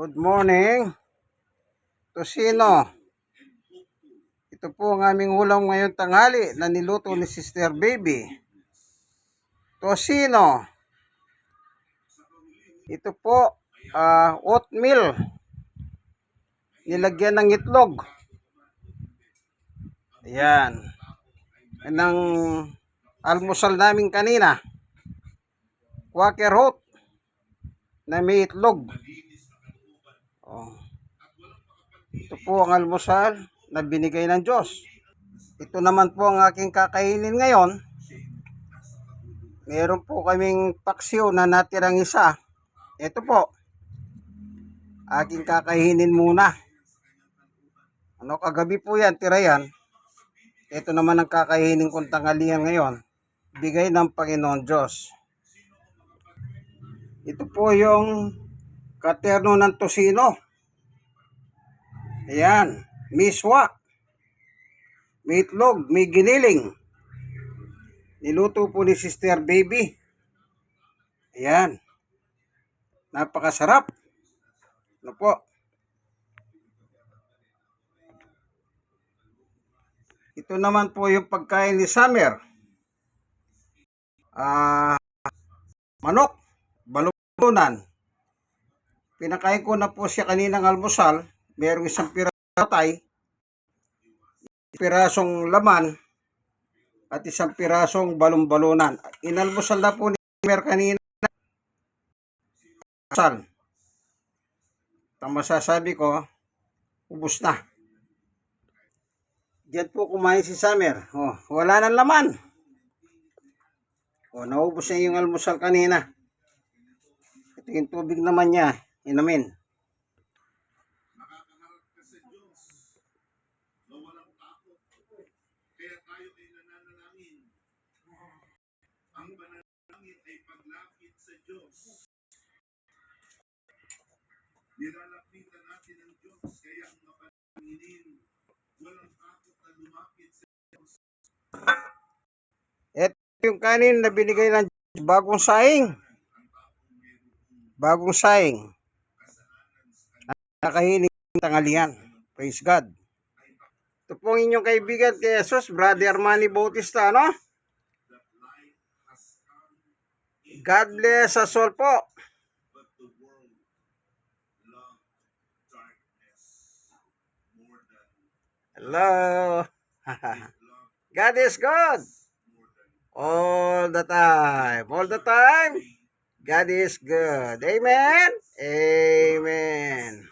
Good morning. Tosino. Ito po ang aming ulam ngayon tanghali na niluto ni Sister Baby. Tosino. Ito po, ah, oatmeal. Nilagyan ng itlog. Ayan. Yan ang almusal namin kanina. Quaker oat na may itlog. Oh. Ito po ang almusal na binigay ng Diyos. Ito naman po ang aking kakainin ngayon. Meron po kaming paksiw na natirang isa. Ito po. Aking kakainin muna. Ano kagabi po yan, tira yan. Ito naman ang kakainin kong tanghalian ngayon. Bigay ng Panginoon Diyos. Ito po yung katerno ng tosino. Ayan, miswa. May itlog, may giniling. Niluto po ni Sister Baby. Ayan. Napakasarap. Ano po? Ito naman po yung pagkain ni Summer. Ah, manok, balunan. Pinakain ko na po siya kaninang almusal. Merong isang piratay, pirasong laman, at isang pirasong balon-balunan. Inalmusal na po ni Mer kanina. Almusal. Ang masasabi ko, ubus na. Diyan po kumain si Summer. Oh, wala nang laman. Oh, naubos niya yung almusal kanina. Ito yung tubig naman niya. Inumin. Kaya tayo ay nananalangin. Ang panalangin ay paglapit sa Diyos. Nilalapitan natin ang Diyos, kaya ang mapananginin, walang takot na lumapit sa Diyos. Ito yung kanin na binigay ng Diyos, bagong saing. Bagong saing. Nakahiling tangalian. Praise God. Ito po ang inyong kaibigan kay Jesus, Brother Armani Bautista, no? God bless us all po. Hello. God is good. All the time. All the time. God is good. Amen. Amen.